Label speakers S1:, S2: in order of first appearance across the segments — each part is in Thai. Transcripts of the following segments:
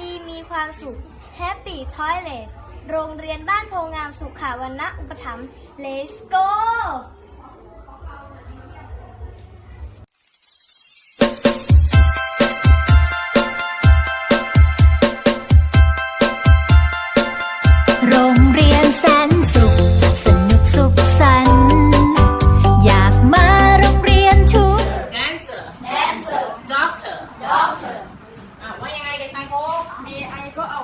S1: ดีมีความ
S2: สุข Happy Toilet โรงเรียน
S3: บ้านโพ
S2: งามสุข
S4: ขา
S1: วั
S4: นณะอุปถัมภ์ Let's
S1: go ค้กมีไอ
S5: ก็เ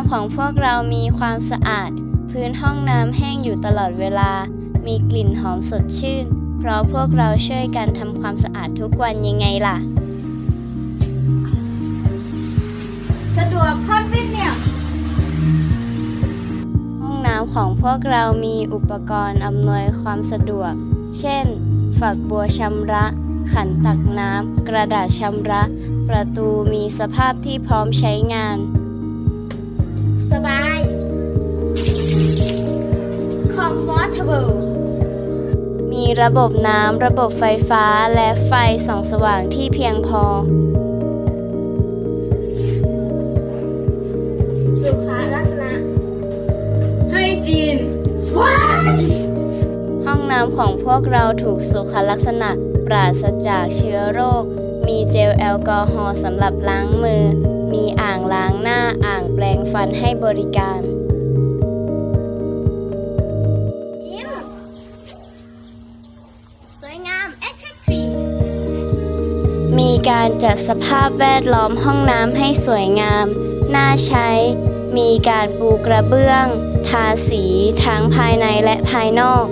S5: ำของพวกเรามีความสะอาด พื้นห้องน้ำแห้งอยู่ตลอดเวลา มีกลิ่นหอมสดชื่น เพราะพวกเราช่วยกันทำความสะอาดทุกวันยังไงล่ะ
S1: สะดวกคอนฟิเนีย
S5: ห้องน้ำของพวกเรามีอุปกรณ์อำนวยความสะดวก เช่น ฝักบัวชำระ ขันตักน้ำ กระดาษชำระ ประตูมีสภาพที่พร้อมใช้งาน
S1: comfortable
S5: มีระบบน้ำ ระบบไฟฟ้า และไฟส่องสว่างที่เพียงพอ
S1: สุขาลักษณะ
S4: ให้จีน
S5: ห้องน้ำของพวกเราถูกสุขลักษณะ ปราศจากเชื้อโรค มีเจลแอลกอฮอล์สำหรับล้างมือ มีอ่างล้างหน้า อ่างแปรงฟันให้บริการ การจัดสภาพแวดล้อมห้องน้ำให้สวยงาม น่าใช้ มีการปูกระเบื้อง ทาสีทั้งภายในและภายนอก